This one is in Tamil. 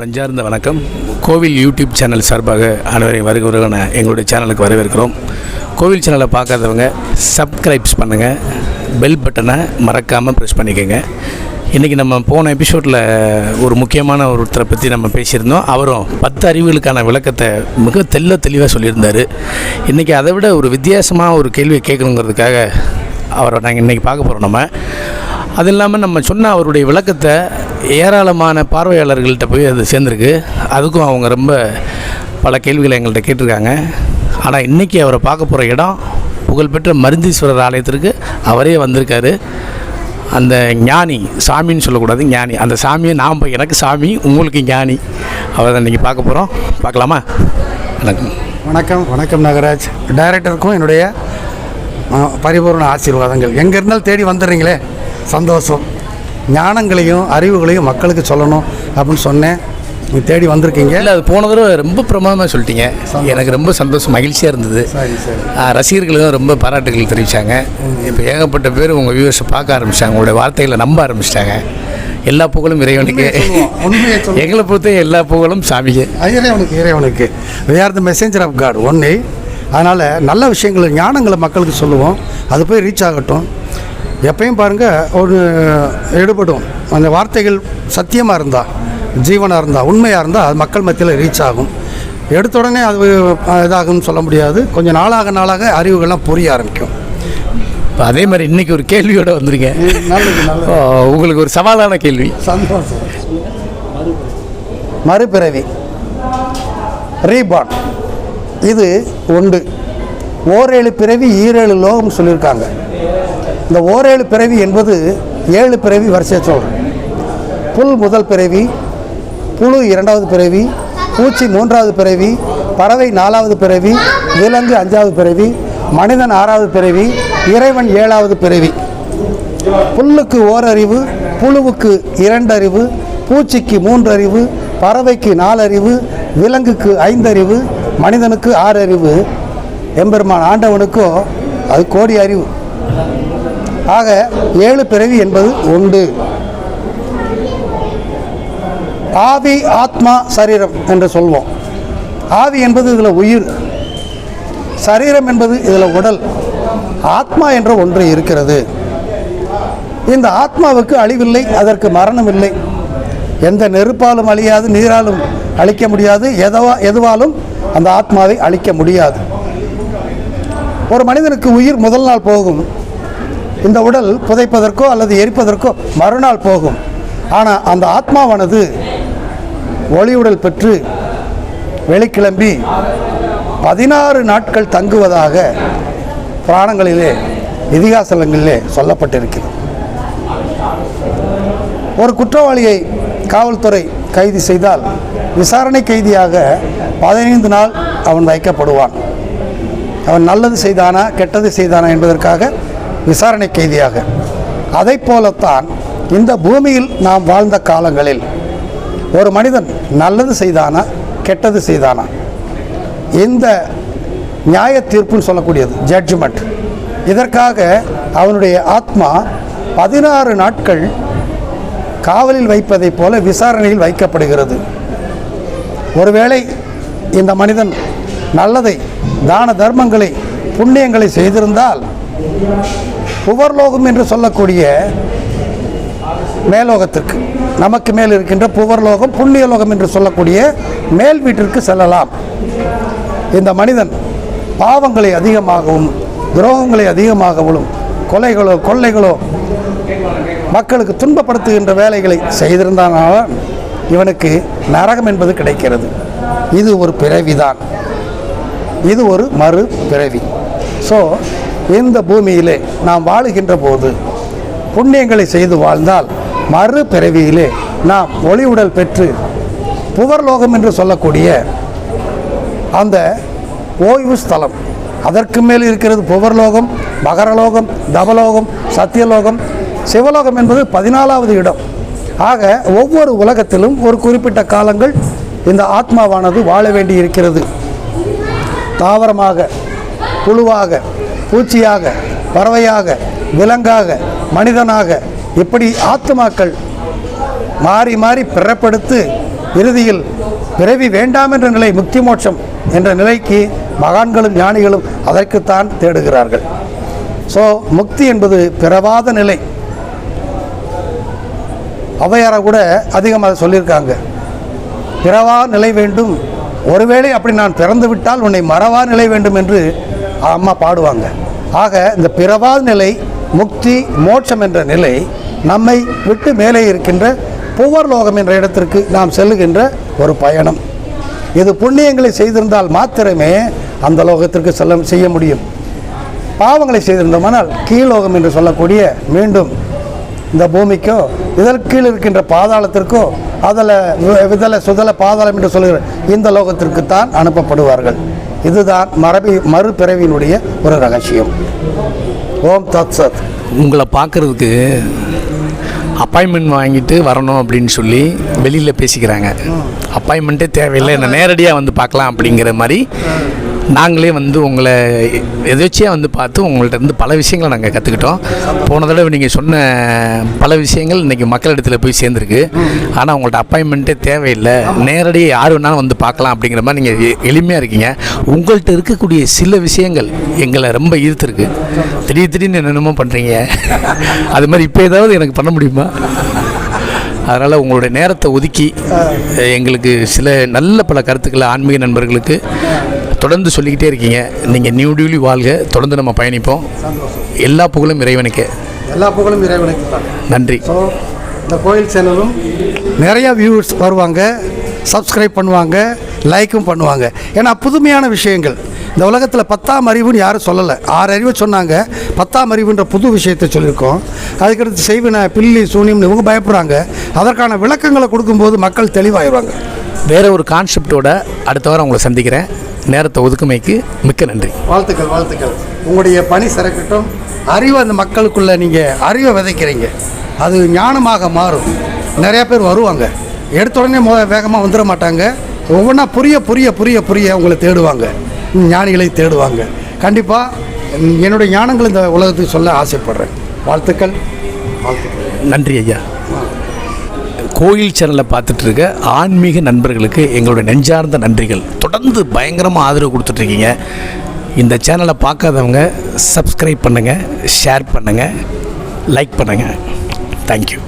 அனைவருக்கும் நெஞ்சார்ந்த வணக்கம். கோவில் யூடியூப் சேனல் சார்பாக அனைவரையும் வருகிறவர்களான எங்களுடைய சேனலுக்கு வரவேற்கிறோம். கோவில் சேனலை பார்க்காதவங்க சப்ஸ்கிரைப்ஸ் பண்ணுங்கள் பெல் பட்டனை மறக்காமல் ப்ரெஸ் பண்ணிக்கோங்க. இன்றைக்கி நம்ம போன எபிசோடில் ஒரு முக்கியமான ஒருத்தரை பற்றி நம்ம பேசியிருந்தோம். அவரும் பத்து அறிவுகளுக்கான விளக்கத்தை மிக தெல்ல தெளிவாக சொல்லியிருந்தார். இன்றைக்கி அதை விட ஒரு வித்தியாசமாக ஒரு கேள்வியை கேட்கணுங்கிறதுக்காக அவரை நாங்கள் இன்றைக்கி பார்க்க போகிறோம் நம்ம. அது இல்லாமல் நம்ம சொன்ன அவருடைய விளக்கத்தை ஏராளமான பார்வையாளர்கள்ட்ட போய் அது சேர்ந்துருக்கு. அதுக்கும் அவங்க ரொம்ப பல கேள்விகளை எங்கள்கிட்ட கேட்டிருக்காங்க. ஆனால் இன்றைக்கி அவரை பார்க்க போகிற இடம் புகழ்பெற்ற மருந்தீஸ்வரர் ஆலயத்திற்கு அவரே வந்திருக்காரு. அந்த ஞானி சாமின்னு சொல்லக்கூடாது ஞானி. அந்த சாமியை நாம் போய் எனக்கு சாமி உங்களுக்கு ஞானி. அவரை தான் இன்றைக்கி பார்க்க போகிறோம் பார்க்கலாமா? வணக்கம். வணக்கம். வணக்கம் நாகராஜ். டைரக்டருக்கும் என்னுடைய பரிபூர்ண ஆசீர்வாதங்கள். எங்கே இருந்தாலும் தேடி வந்துடுறீங்களே? சந்தோஷம். ஞானங்களையும் அறிவுகளையும் மக்களுக்கு சொல்லணும் அப்படின்னு சொன்னேன். நீ தேடி வந்திருக்கீங்க. இல்லை அது போன தடவை ரொம்ப பிரமாதமாக சொல்லிட்டீங்க. எனக்கு ரொம்ப சந்தோஷம் மகிழ்ச்சியாக இருந்தது. சரி சரி. ஆ, ரசிகர்களும் ரொம்ப பாராட்டுகள் தெரிவித்தாங்க இப்போ ஏகப்பட்ட பேர் உங்கள் வியூவர்ஸை பார்க்க ஆரம்பிச்சிட்டாங்க. உங்களுடைய வார்த்தைகளை நம்ப ஆரம்பிச்சிட்டாங்க. எல்லா புகழும் இறைவனுக்கு. எங்களை பொறுத்த எல்லா புகழும் சாமிக்கு. இறைவனுக்கு இறைவனுக்கு. We are the messenger of God only அதனால் நல்ல விஷயங்களை ஞானங்களை மக்களுக்கு சொல்லுவோம். அது போய் ரீச் ஆகட்டும். எப்பயும் பாருங்கள் ஒரு எடுபடும். அந்த வார்த்தைகள் சத்தியமாக இருந்தால் ஜீவனாக இருந்தால் உண்மையாக இருந்தால் அது மக்கள் மத்தியில் ரீச் ஆகும். எடுத்த உடனே அது இதாகும்னு சொல்ல முடியாது. கொஞ்சம் நாளாக நாளாக அறிவுகள்லாம் புரிய ஆரம்பிக்கும். இப்போ அதே மாதிரி இன்னைக்கு ஒரு கேள்வியோட வந்துருங்க. உங்களுக்கு ஒரு சவாலான கேள்வி. சந்தோஷம். மறுபிறவி. ரீபார்ன் இது உண்டு. ஓரேழு பிறவி ஈரேழு லோகம் சொல்லியிருக்காங்க. இந்த ஓரேழு பிறவி என்பது ஏழு பிறவி வரிசை சொல்கிறேன் புல் முதல் பிறவி புழு இரண்டாவது பிறவி பூச்சி மூன்றாவது பிறவி பறவை நாலாவது பிறவி விலங்கு அஞ்சாவது பிறவி மனிதன் ஆறாவது பிறவி இறைவன் ஏழாவது பிறவி. புல்லுக்கு ஓரறிவு புழுவுக்கு இரண்டறிவு பூச்சிக்கு மூன்றறிவு பறவைக்கு நாலறிவு விலங்குக்கு ஐந்தறிவு மனிதனுக்கு ஆறு அறிவு எம்பெருமான் ஆண்டவனுக்கோ அது கோடி அறிவு. ஆக ஏழு பிறவி என்பது உண்டு. ஆவி ஆத்மா சரீரம் என்று சொல்வோம். ஆவி என்பது இதில் உயிர். சரீரம் என்பது இதில் உடல். ஆத்மா என்ற ஒன்று இருக்கிறது. இந்த ஆத்மாவுக்கு அழிவில்லை அதற்கு மரணம் இல்லை எந்த நெருப்பாலும் அழியாது நீராலும் அழிக்க முடியாது எதவா எதுவாலும் அந்த ஆத்மாவை அழிக்க முடியாது. ஒரு மனிதனுக்கு உயிர் முதல் நாள் போகும். இந்த உடல் புதைப்பதற்கோ அல்லது எரிப்பதற்கோ மறுநாள் போகும். ஆனால் அந்த ஆத்மாவானது ஒளியுடல் பெற்று வெளிக்கிளம்பி பதினாறு நாட்கள் தங்குவதாக புராணங்களிலே இதிகாசங்களிலே சொல்லப்பட்டிருக்கிறது. ஒரு குற்றவாளியை காவல்துறை கைது செய்தால் விசாரணை கைதியாக பதினைந்து நாள் அவன் வைக்கப்படுவான். அவன் நல்லது செய்தானா கெட்டது செய்தானா என்பதற்காக விசாரணை கைதியாக. அதை போலத்தான் இந்த பூமியில் நாம் வாழ்ந்த காலங்களில் ஒரு மனிதன் நல்லது செய்தானா கெட்டது செய்தானா? இந்த நியாய தீர்ப்புன்னு சொல்லக்கூடியது ஜட்ஜ்மெண்ட் இதற்காக அவனுடைய ஆத்மா பதினாறு நாட்கள் காவலில் வைப்பதைப் போல விசாரணையில் வைக்கப்படுகிறது. ஒருவேளை இந்த மனிதன் நல்லதை தான தர்மங்களை புண்ணியங்களை செய்திருந்தால் புவர்லோகம் என்று சொல்லக்கூடிய மேலோகத்திற்கு நமக்கு மேல் இருக்கின்ற புவர்லோகம் புண்ணியலோகம் என்று சொல்லக்கூடிய மேல் வீட்டிற்கு செல்லலாம். இந்த மனிதன் பாவங்களை அதிகமாகவும் துரோகங்களை அதிகமாகவும் கொலைகளோ கொள்ளைகளோ மக்களுக்கு துன்பப்படுத்துகின்ற வேலைகளை செய்திருந்தானால் இவனுக்கு நரகம் என்பது கிடைக்கிறது. இது ஒரு பிறவிதான். இது ஒரு மறு பிறவி ஸோ இந்த பூமியிலே நாம் வாழுகின்ற போது புண்ணியங்களை செய்து வாழ்ந்தால் மறு பிறவியிலே நாம் ஒளி உடல் பெற்று புவர்லோகம் என்று சொல்லக்கூடிய அந்த ஓய்வு ஸ்தலம். அதற்கு மேல் இருக்கிறது புவர்லோகம் மகரலோகம் தவலோகம் சத்தியலோகம். சிவலோகம் என்பது பதினாலாவது இடம். ஆக ஒவ்வொரு உலகத்திலும் ஒரு குறிப்பிட்ட காலங்கள் இந்த ஆத்மாவானது வாழ வேண்டி இருக்கிறது தாவரமாக புழுவாக பூச்சியாக பறவையாக விலங்காக மனிதனாக இப்படி ஆத்மாக்கள் மாறி மாறி பிறப்படுத்து இறுதியில் பிறவி வேண்டாம் என்ற நிலை முக்தி மோட்சம் என்ற நிலைக்கு மகான்களும் ஞானிகளும் அதற்குத்தான் தேடுகிறார்கள். ஸோ முக்தி என்பது பிறவாத நிலை. ஔவையாரை கூட அதிகமாக சொல்லியிருக்காங்க. பிறவா நிலை வேண்டும். ஒருவேளை அப்படி நான் பிறந்து விட்டால் உன்னை மறவா நிலை வேண்டும் என்று அம்மா பாடுவாங்க. ஆக இந்த பிறவா நிலை முக்தி மோட்சம் என்ற நிலை நம்மை விட்டு மேலே இருக்கின்ற புவர்லோகம் என்ற இடத்திற்கு நாம் செல்லுகின்ற ஒரு பயணம். இது புண்ணியங்களை செய்திருந்தால் மாத்திரமே அந்த லோகத்திற்கு செல்ல செய்ய முடியும். பாவங்களை செய்திருந்தோமானால் கீழோகம் என்று சொல்லக்கூடிய மீண்டும் இந்த பூமிக்கோ இதற்கு கீழ் இருக்கின்ற பாதாளத்திற்கோ அதில் விதல சுதல பாதாளம் என்று சொல்கிற இந்த லோகத்திற்குத்தான் அனுப்பப்படுவார்கள். இதுதான் மரபி மறுபிறவியினுடைய ஒரு ரகசியம். ஓம் தத் சத். உங்களை பார்க்குறதுக்கு அப்பாயின்மெண்ட் வாங்கிட்டு வரணும் அப்படின்னு சொல்லி வெளியில் பேசிக்கிறாங்க. அப்பாயின்மெண்ட்டே தேவையில்லை என்ன நேரடியாக வந்து பார்க்கலாம் அப்படிங்கிற மாதிரி நாங்களே வந்து உங்களை எதேச்சியாக வந்து பார்த்து உங்கள்கிட்ட இருந்து பல விஷயங்களை நாங்கள் கற்றுக்கிட்டோம் போன தடவை நீங்கள் சொன்ன பல விஷயங்கள் இன்றைக்கி மக்களிடத்தில் போய் சேர்ந்துருக்கு. ஆனால் உங்கள்ட்ட அப்பாயின்மெண்ட்டே தேவையில்லை. நேரடியாக யார் வேணாலும் வந்து பார்க்கலாம் அப்படிங்கிற மாதிரி நீங்கள் எளிமையாக இருக்கீங்க. உங்கள்கிட்ட இருக்கக்கூடிய சில விஷயங்கள் எங்களை ரொம்ப ஈர்த்துருக்கு. திடீர் திடீர்னு என்னென்னமோ பண்ணுறீங்க அது மாதிரி இப்போ ஏதாவது எனக்கு பண்ண முடியுமா? அதனால் உங்களுடைய நேரத்தை ஒதுக்கி எங்களுக்கு சில நல்ல பல கருத்துக்களை ஆன்மீக நண்பர்களுக்கு தொடர்ந்து சொல்லிக்கிட்டே இருக்கீங்க. நீங்கள் நியூ டியூலி வாழ்க. தொடர்ந்து நம்ம பயணிப்போம். எல்லா புகழும் இறைவனுக்கு. எல்லா புகழும் இறைவனுக்கு. தான் நன்றி. ஸோ இந்த கோயில் சேனலும் நிறைய வியூவர்ஸ் வருவாங்க. சப்ஸ்கிரைப் பண்ணுவாங்க. லைக்கும் பண்ணுவாங்க. ஏன்னா புதுமையான விஷயங்கள். இந்த உலகத்தில் பத்தாம் அறிவுன்னு யாரும் சொல்லலை. ஆறு அறிவை சொன்னாங்க. பத்தாம் அறிவுன்ற புது விஷயத்தை சொல்லியிருக்கோம். அதுக்கடுத்து செய்வின பில்லி சூனியம்னு இவங்க பயப்படுறாங்க. அதற்கான விளக்கங்களை கொடுக்கும்போது மக்கள் தெளிவாயிடுவாங்க வேற ஒரு கான்செப்டோட அடுத்த வாரம் உங்களை சந்திக்கிறேன். நேரத்தை ஒதுக்குமைக்கு மிக்க நன்றி. வாழ்த்துக்கள் வாழ்த்துக்கள். உங்களுடைய பணி சிறக்கட்டும். அறிவை அந்த மக்களுக்குள்ள நீங்கள் அறிவை விதைக்கிறீங்க. அது ஞானமாக மாறும். நிறைய பேர் வருவாங்க. எடுத்த உடனே வேகமாக வந்துட மாட்டாங்க. ஒவ்வொன்றா புரிய புரிய புரிய புரிய உங்களை தேடுவாங்க. ஞானிகளை தேடுவாங்க. கண்டிப்பாக என்னுடைய ஞானங்கள் இந்த உலகத்துக்கு சொல்ல ஆசைப்படுறேன். வாழ்த்துக்கள் வாழ்த்துக்கள். நன்றி ஐயா. கோயில் சேனலை பார்த்துட்டு இருக்க ஆன்மீக நண்பர்களுக்கு எங்களுடைய நெஞ்சார்ந்த நன்றிகள். தொடர்ந்து பயங்கரமாக ஆதரவு கொடுத்துட்ருக்கீங்க இந்த சேனலை பார்க்காதவங்க சப்ஸ்கிரைப் பண்ணுங்கள் ஷேர் பண்ணுங்கள் லைக் பண்ணுங்கள் தேங்க்யூ